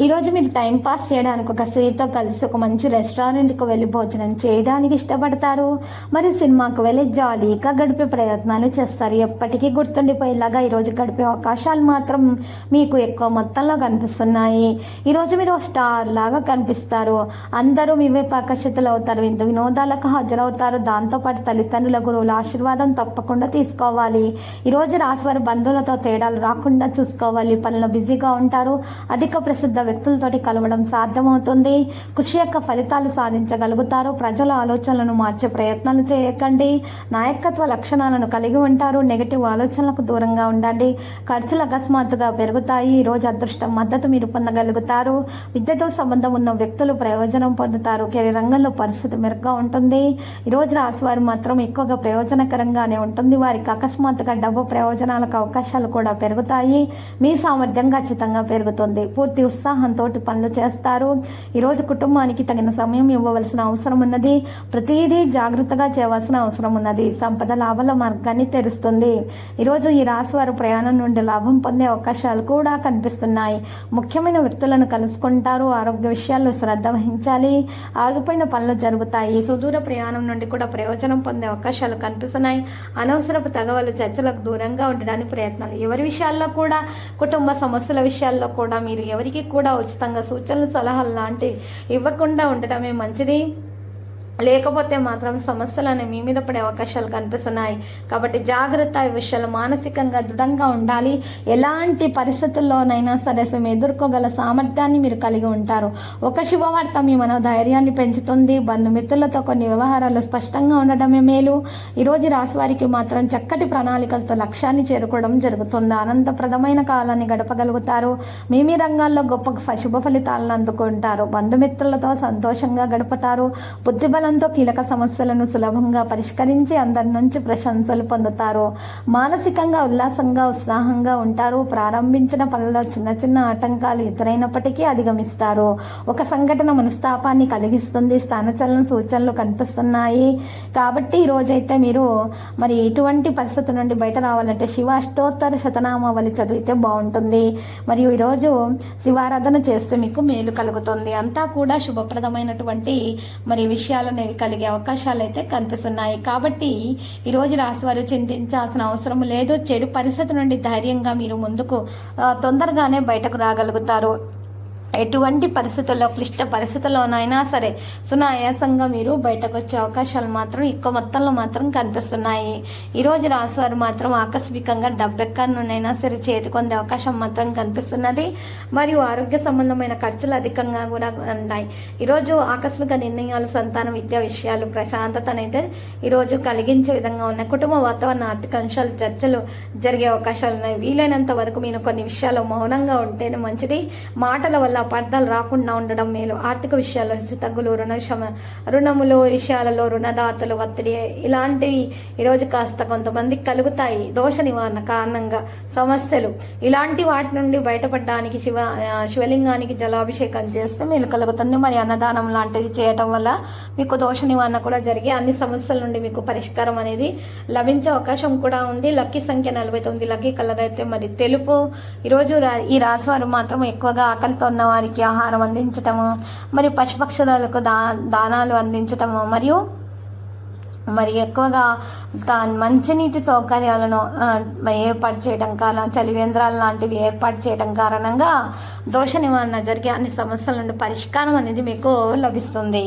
ఈ రోజు మీరు టైం పాస్ చేయడానికి ఒక స్త్రీతో కలిసి ఒక మంచి రెస్టారెంట్కి వెళ్ళి భోజనం చేయడానికి ఇష్టపడతారు. మరి సినిమాకు వెళ్ళి జాలీగా గడిపే ప్రయత్నాలు చేస్తారు. ఎప్పటికీ గుర్తుండిపోయేలాగా ఈరోజు గడిపే అవకాశాలు మాత్రం మీకు ఎక్కువ మొత్తంలో కనిపిస్తున్నాయి. ఈరోజు మీరు స్టార్ లాగా కనిపిస్తారు. అందరూ మీ వైపు ఆకర్షితులు అవుతారు ఇంత వినోదాలకు హాజరవుతారు. దాంతోపాటు తల్లిదండ్రుల గురువుల ఆశీర్వాదం తప్పకుండా తీసుకోవాలి. ఈరోజు రాశివారి బంధువులతో తేడాలు రాకుండా చూసుకోవాలి. పనులు బిజీగా ఉంటారు. అధిక ప్రసిద్ధ వ్యక్తులతోటి కలవడం సాధ్యమవుతుంది. కృషి యొక్క ఫలితాలు సాధించగలుగుతారు. ప్రజల ఆలోచనలను మార్చే ప్రయత్నాలు చేయకండి. నాయకత్వ లక్షణాలను కలిగి ఉంటారు. నెగటివ్ ఆలోచనలకు దూరంగా ఉండండి. ఖర్చులు అకస్మాత్తుగా పెరుగుతాయి. ఈ రోజు అదృష్టం మద్దతు మీరు పొందగలుగుతారు. విద్యతో సంబంధం ఉన్న వ్యక్తులు ప్రయోజనం పొందుతారు. కెరీర్ రంగంలో పరిస్థితి మెరుగ్గా ఉంటుంది. ఈ రోజు రాశి వారు మాత్రం ఎక్కువగా ప్రయోజనకరంగానే ఉంటుంది. వారికి అకస్మాత్తుగా డబ్బు ప్రయోజనాలకు అవకాశాలు కూడా పెరుగుతాయి. మీ సామర్థ్యం ఖచ్చితంగా పెరుగుతుంది. పూర్తి ఉత్సాహంతో పనులు చేస్తారు. ఈరోజు కుటుంబానికి తగిన సమయం ఇవ్వవలసిన అవసరం ఉన్నది. ప్రతిదీ జాగ్రత్తగా చేయవలసిన అవసరం ఉన్నది. సంపద లాభాల మార్గాన్ని తెరుస్తుంది. ఈరోజు ఈ రాశి వారు ప్రయాణం నుండి లాభం పొందే అవకాశాలు కూడా కనిపిస్తున్నాయి. ముఖ్యమైన వ్యక్తులను కలుసుకుంటారు. ఆరోగ్య విషయాల్లో శ్రద్ధ వహించాలి. ఆగిపోయిన పనులు జరుగుతాయి. సుదూర ప్రయాణం నుండి కూడా ప్రయోజనం పొందే అవకాశాలు కనిపిస్తున్నాయి. అనవసరపు తగవలు చర్చలకు దూరంగా ఉండడానికి ప్రయత్నాలు. ఎవరి విషయాల్లో కూడా కుటుంబ సమస్యల విషయాల్లో కూడా మీరు ఎవరికి కూడా ఉచితంగా సూచనలు సలహాలు లాంటివి ఇవ్వకుండా ఉండటమే మంచిది. లేకపోతే మాత్రం సమస్యలు మీ మీద పడే అవకాశాలు కనిపిస్తున్నాయి. కాబట్టి జాగ్రత్త ఈ విషయాలు మానసికంగా దృఢంగా ఉండాలి. ఎలాంటి పరిస్థితుల్లోనైనా సరే మేము ఎదుర్కోగల సామర్థ్యాన్ని మీరు కలిగి ఉంటారు. ఒక శుభవార్త మీ మన ధైర్యాన్ని పెంచుతుంది. బంధుమిత్రులతో కొన్ని వ్యవహారాలు స్పష్టంగా ఉండటమే మేలు. ఈరోజు రాశి వారికి మాత్రం చక్కటి ప్రణాళికలతో లక్ష్యాన్ని చేరుకోవడం జరుగుతుంది. అనంతప్రదమైన కాలాన్ని గడపగలుగుతారు. మీ మీ రంగాల్లో గొప్ప శుభ ఫలితాలను అందుకుంటారు. బంధుమిత్రులతో సంతోషంగా గడుపుతారు. బుద్ధిబల సహనంతో కీలక సమస్యలను సులభంగా పరిష్కరించి అందరి నుంచి ప్రశంసలు పొందుతారు. మానసికంగా ఉల్లాసంగా ఉత్సాహంగా ఉంటారు. ప్రారంభించిన పనుల్లో చిన్న చిన్న ఆటంకాలు ఎదురైనప్పటికీ అధిగమిస్తారు. ఒక సంఘటన మనస్తాపాన్ని కలిగిస్తుంది. స్థానచలన సూచనలు కనిపిస్తున్నాయి. కాబట్టి ఈ రోజైతే మీరు మరి ఎటువంటి పరిస్థితి నుండి బయట రావాలంటే శివ అష్టోత్తర శతనామావళి చదివితే బాగుంటుంది. మరియు ఈరోజు శివారాధన చేస్తే మీకు మేలు కలుగుతుంది. అంతా కూడా శుభప్రదమైనటువంటి మరి విషయాలను అనేవి కలిగే అవకాశాలు అయితే కనిపిస్తున్నాయి. కాబట్టి ఈరోజు రాశివారు చింతించాల్సిన అవసరం లేదు. చెడు పరిస్థితి నుండి ధైర్యంగా మీరు ముందుకు తొందరగానే బయటకు రాగలుగుతారు. ఎటువంటి పరిస్థితుల్లో క్లిష్ట పరిస్థితుల్లోనైనా సరే సునాయాసంగా మీరు బయటకు వచ్చే అవకాశాలు మాత్రం ఎక్కువ మొత్తంలో మాత్రం కనిపిస్తున్నాయి. ఈరోజు రాశివారు మాత్రం ఆకస్మికంగా డబ్బెక్కనునైనా సరే చేతికొందే అవకాశం మాత్రం కనిపిస్తున్నది. మరియు ఆరోగ్య సంబంధమైన ఖర్చులు అధికంగా కూడా ఉన్నాయి. ఈరోజు ఆకస్మిక నిర్ణయాలు సంతాన విద్యా విషయాలు ప్రశాంతతనైతే ఈరోజు కలిగించే విధంగా ఉన్నాయి. కుటుంబ వాతావరణ ఆర్థిక అంశాలు చర్చలు జరిగే అవకాశాలు ఉన్నాయి. వీలైనంత వరకు మీరు కొన్ని విషయాలు మౌనంగా ఉంటేనే మంచిది. మాటల వల్ల అపార్థాలు రాకుండా ఉండడం మేలు. ఆర్థిక విషయాల్లో తగ్గులు రుణ రుణములు విషయాలలో రుణదాతలు ఒత్తిడి ఇలాంటివి ఈరోజు కాస్త కొంతమందికి కలుగుతాయి. దోష నివారణ కారణంగా సమస్యలు. ఇలాంటి వాటి నుండి బయటపడడానికి శివ శివలింగానికి జలాభిషేకం చేస్తే మేలు కలుగుతుంది. మరి అన్నదానం లాంటిది చేయటం వల్ల మీకు దోష నివారణ కూడా జరిగి అన్ని సమస్యల నుండి మీకు పరిష్కారం అనేది లభించే అవకాశం కూడా ఉంది. లక్కీ సంఖ్య నలభై తొమ్మిది లక్కీ కలర్ అయితే మరి తెలుపు. ఈరోజు ఈ రాశివారు మాత్రం ఎక్కువగా ఆకలితో ఉన్న వారికి ఆహారం అందించటము మరియు పశుపక్షులకు దా దానాలు అందించటము మరియు మరి ఎక్కువగా మంచినీటి సౌకర్యాలను ఏర్పాటు చేయడం కారణం చలివేంద్రాలు లాంటివి ఏర్పాటు చేయడం కారణంగా దోష నివారణ జరిగే అన్ని సమస్యల నుండి పరిష్కారం అనేది మీకు లభిస్తుంది.